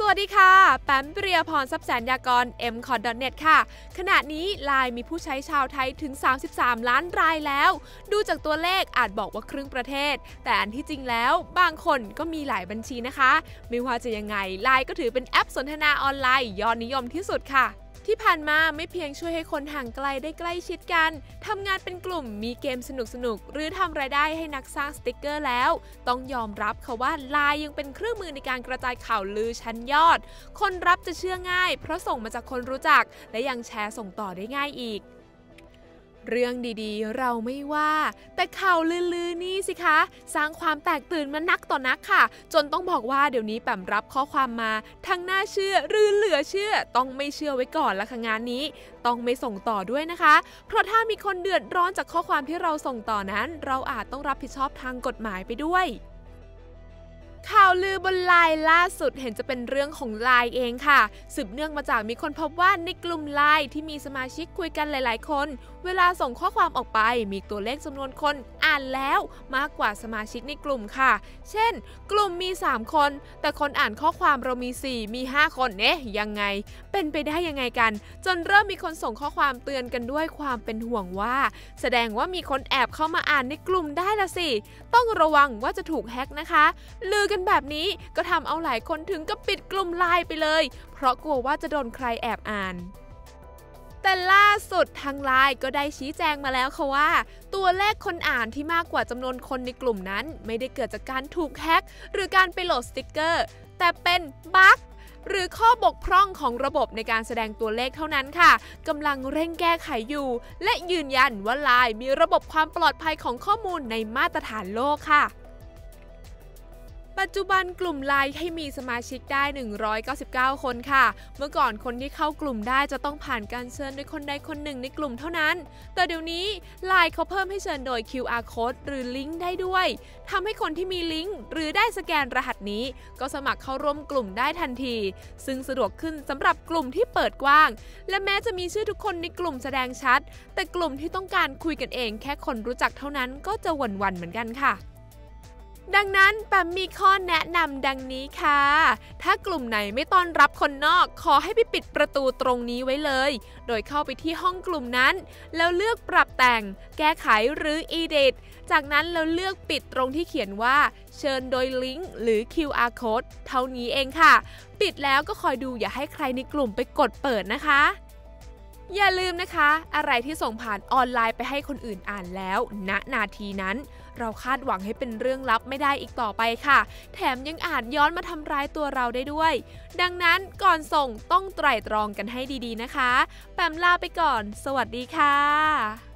สวัสดีค่ะ แปมเปรียพรทรัพย์แสนยากร m c o t n e t ค่ะ ขณะนี้ไลน์มีผู้ใช้ชาวไทยถึง 33 ล้านรายแล้ว ดูจากตัวเลขอาจบอกว่าครึ่งประเทศ แต่อันที่จริงแล้วบางคนก็มีหลายบัญชีนะคะ ไม่ว่าจะยังไงไลน์ก็ถือเป็นแอปสนทนาออนไลน์ยอดนิยมที่สุดค่ะ ที่ผ่านมาไม่เพียงช่วยให้คนห่างไกลได้ใกล้ชิดกัน ทำงานเป็นกลุ่มมีเกมสนุกสนุกหรือทำรายได้ให้นักสร้างสติกเกอร์แล้ว ต้องยอมรับค่ะว่าไลน์ยังเป็นเครื่องมือในการกระจายข่าวลือชั้นยอด คนรับจะเชื่อง่าย เพราะส่งมาจากคนรู้จัก และยังแชร์ส่งต่อได้ง่ายอีก เรื่องดีๆ เราไม่ว่า แต่ข่าวลือๆนี่สิคะ สร้างความแตกตื่นมานักต่อนักค่ะ จนต้องบอกว่าเดี๋ยวนี้แปมรับข้อความมา ทั้งน่าเชื่อหรือเหลือเชื่อ ต้องไม่เชื่อไว้ก่อนละค่ะงานนี้ ต้องไม่ส่งต่อด้วยนะคะ เพราะถ้ามีคนเดือดร้อนจากข้อความที่เราส่งต่อนั้น เราอาจต้องรับผิดชอบทางกฎหมายไปด้วย ข่าวลือบนไลน์ล่าสุดเห็นจะเป็นเรื่องของไลน์เองค่ะ สืบเนื่องมาจากมีคนพบว่าในกลุ่มไลน์ที่มีสมาชิกคุยกันหลาย ๆ คน เวลาส่งข้อความออกไปมีตัวเลขจำนวนคนอ่านแล้วมากกว่าสมาชิกในกลุ่มค่ะ เช่น กลุ่มมี 3 คน แต่คนอ่านข้อความเรามี 4 มี 5 คนเอ๊ะยังไง เป็นไปได้ยังไงกัน จนเริ่มมีคนส่งข้อความเตือนกันด้วยความเป็นห่วงว่า แสดงว่ามีคนแอบเข้ามาอ่านในกลุ่มได้ละสิต้องระวังว่าจะถูกแฮ็กนะคะลือกันแบบนี้ก็ทำเอาหลายคนถึงกับปิดกลุ่มไลน์ไปเลย เพราะกลัวว่าจะโดนใครแอบอ่านแต่ล่าสุดทางไลน์ก็ได้ชี้แจงมาแล้วค่ะว่า ตัวเลขคนอ่านที่มากกว่าจำนวนคนในกลุ่มนั้น ไม่ได้เกิดจากการถูกแฮ็กหรือการไปโหลดสติกเกอร์ แต่เป็นบั๊กหรือข้อบกพร่องของระบบในการแสดงตัวเลขเท่านั้นค่ะกำลังเร่งแก้ไขอยู่ และยืนยันว่าไลน์มีระบบความปลอดภัยของข้อมูลในมาตรฐานโลกค่ะ ปัจจุบันกลุ่มไลน์ให้มีสมาชิกได้ 199 คนค่ะ เมื่อก่อนคนที่เข้ากลุ่มได้จะต้องผ่านการเชิญโดยคนใดคนหนึ่งในกลุ่มเท่านั้น แต่เดี๋ยวนี้ไลน์เขาเพิ่มให้เชิญโดย QR code หรือลิงก์ได้ด้วยทำให้คนที่มีลิงก์หรือได้สแกนรหัสนี้ ก็สมัครเข้าร่วมกลุ่มได้ทันที ซึ่งสะดวกขึ้นสำหรับกลุ่มที่เปิดกว้าง และแม้จะมีชื่อทุกคนในกลุ่มแสดงชัด แต่กลุ่มที่ต้องการคุยกันเอง แค่คนรู้จักเท่านั้นก็จะหวั่นๆเหมือนกันค่ะ ดังนั้นแปมมีข้อแนะนำดังนี้ค่ะ ถ้ากลุ่มไหนไม่ต้อนรับคนนอก ขอให้ไปปิดประตูตรงนี้ไว้เลย โดยเข้าไปที่ห้องกลุ่มนั้น แล้วเลือกปรับแต่ง แก้ไขหรือ edit จากนั้นเราเลือกปิดตรงที่เขียนว่า เชิญโดยลิงก์หรือ QR code เท่านี้เองค่ะ ปิดแล้วก็คอยดูอย่าให้ใครในกลุ่มไปกดเปิดนะคะอย่าลืมนะคะ อะไรที่ส่งผ่านออนไลน์ไปให้คนอื่นอ่านแล้วณนาทีนั้น เราคาดหวังให้เป็นเรื่องลับไม่ได้อีกต่อไปค่ะ แถมยังอาจย้อนมาทำร้ายตัวเราได้ด้วย ดังนั้นก่อนส่งต้องไตร่ตรองกันให้ดีๆนะคะ แปมลาไปก่อน สวัสดีค่ะ